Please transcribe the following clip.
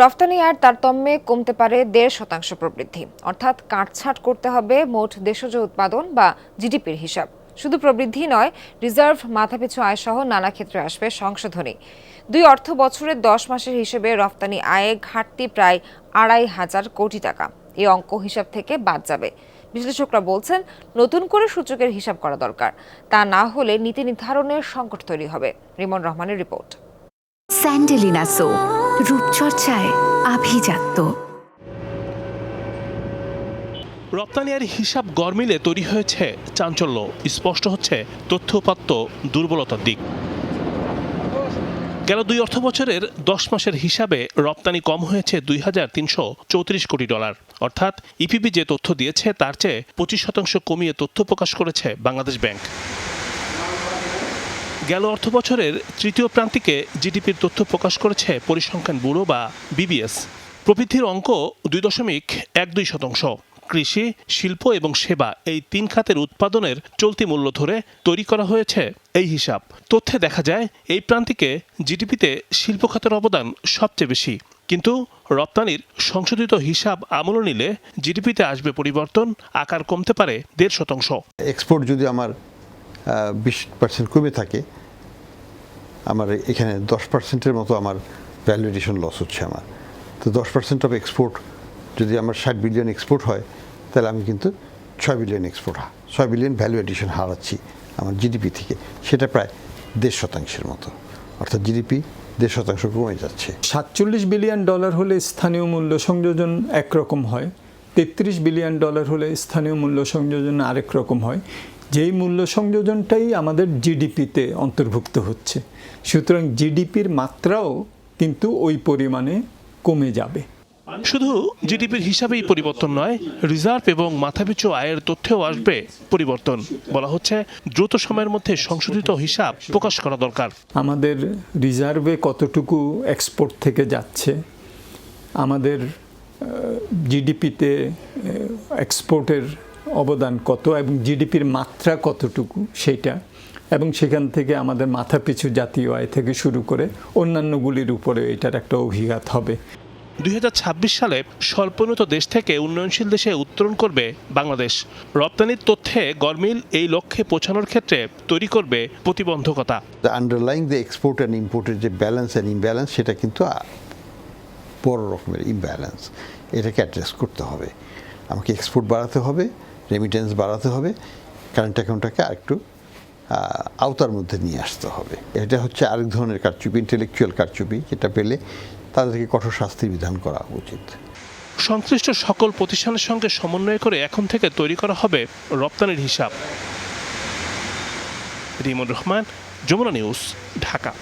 রফতানি আর তারতম্যে কমতে পারে দেড় শতাংশ প্রবৃদ্ধি। অর্থাৎ কাটছাট করতে হবে মোট দেশজ উৎপাদন বা জিডিপির হিসাব। শুধু প্রবৃদ্ধি নয়, রিজার্ভ মাথাপিছু আয় সহ নানা ক্ষেত্রে আসবে সংশোধনী। দুই অর্থ বছরের দশ মাসের হিসেবে রফতানি আয়ে ঘাটতি প্রায় আড়াই হাজার কোটি টাকা। এই অঙ্ক হিসাব থেকে বাদ যাবে। বিশ্লেষকরা বলছেন, নতুন করে সূচকের হিসাব করা দরকার। তা না হলে নীতি নির্ধারণের সংকট তৈরি হবে। রিমন রহমানের রিপোর্ট। স্যান্ডেলিনা সো। রূপচর্চায় আভিজাত্য। রপ্তানির হিসাব গরমিলে তৈরি হয়েছে চাঞ্চল্য। স্পষ্ট হচ্ছে তথ্য উপাত্ত দুর্বলতার দিক। গেল দুই অর্থ বছরের দশ মাসের হিসাবে রপ্তানি কম হয়েছে দুই হাজার তিনশো চৌত্রিশ কোটি ডলার। অর্থাৎ ইপিবি যে তথ্য দিয়েছে তার চেয়ে পঁচিশ শতাংশ কমিয়ে তথ্য প্রকাশ করেছে বাংলাদেশ ব্যাংক। গেল অর্থ বছরের তৃতীয় প্রান্তিকে জিডিপির তথ্য প্রকাশ করেছে পরিসংখ্যান ব্যুরো বা বিবিএস। প্রবৃদ্ধির অঙ্ক দুই দশমিক এক দুই শতাংশ। কৃষি, শিল্প এবং সেবা এই তিন খাতের উৎপাদনের চলতি মূল্য ধরে তৈরি করা হয়েছে এই হিসাব। তথ্যে দেখা যায়, এই প্রান্তিকে জিডিপিতে শিল্প খাতের অবদান সবচেয়ে বেশি। কিন্তু রপ্তানির সংশোধিত হিসাব আমল নিলে জিডিপিতে আসবে পরিবর্তন, আকার কমতে পারে দেড় শতাংশ। এক্সপোর্ট যদি আমার বিশ পার্সেন্ট কমে থাকে, আমার এখানে দশ পার্সেন্টের মতো আমার ভ্যালুয়েশন লস হচ্ছে আমার। তো দশ পার্সেন্ট অফ এক্সপোর্ট যদি আমার ষাট বিলিয়ন এক্সপোর্ট হয়, তাহলে আমি কিন্তু ছয় বিলিয়ন এক্সপোর্ট ছয় বিলিয়ন ভ্যালু এডিশন হারাচ্ছি আমার জিডিপি থেকে। সেটা প্রায় দেড় শতাংশের মতো। অর্থাৎ জিডিপি দেড় শতাংশ কমে যাচ্ছে। সাতচল্লিশ বিলিয়ন ডলার হলে স্থানীয় মূল্য সংযোজন একরকম হয়, তেত্রিশ বিলিয়ন ডলার হলে স্থানীয় মূল্য সংযোজন আরেক রকম হয়। যেই মূল্য সংযোজনটাই আমাদের জিডিপিতে অন্তর্ভুক্ত হচ্ছে সুতরাং জিডিপির মাত্রাও কিন্তু ওই পরিমাণে কমে যাবে। শুধু জিডিপির হিসাবেই পরিবর্তন নয় রিজার্ভ এবং মাথাপিছু আয়ের তথ্যেও আসবে পরিবর্তন। বলা হচ্ছে দ্রুত সময়ের মধ্যে সংশোধিত হিসাব প্রকাশ করা দরকার। আমাদের রিজার্ভে কতটুকু এক্সপোর্ট থেকে যাচ্ছে আমাদের জিডিপিতে এক্সপোর্টের অবদান কত এবং জিডিপির মাত্রা কতটুকু সেটা এবং সেখান থেকে আমাদের মাথাপিছু জাতীয় আয় থেকে শুরু করে অন্যান্যগুলির উপরে এটার একটা অভিঘাত হবে। দুই হাজার ছাব্বিশ সালে স্বল্পোন্নত দেশ থেকে উন্নয়নশীল দেশে উত্তরণ করবে বাংলাদেশ। রপ্তানির তথ্যে গরমিল এই লক্ষ্যে পৌঁছানোর ক্ষেত্রে তৈরি করবে প্রতিবন্ধকতা। আন্ডারলাইং দ্য এক্সপোর্ট অ্যান্ড ইম্পোর্টের যে ব্যালেন্স অ্যান্ড ইমব্যালেন্স সেটা কিন্তু বড় রকমের ইমব্যালেন্স এটাকে অ্যাড্রেস করতে হবে। আমাকে এক্সপোর্ট বাড়াতে হবে রেমিটেন্স বাড়াতে হবে কারেন্ট অ্যাকাউন্টটাকে আরেকটু আওতার মধ্যে নিয়ে আসতে হবে। এটা হচ্ছে আরেক ধরনের কারচুপি ইন্টেলেকচুয়াল কারচুপি, যেটা পেলে তাদেরকে কঠোর শাস্তির বিধান করা উচিত। সংশ্লিষ্ট সকল প্রতিষ্ঠানের সঙ্গে সমন্বয় করে এখন থেকে তৈরি করা হবে রপ্তানির হিসাব। রিমন রহমান, যমুনা নিউজ, ঢাকা।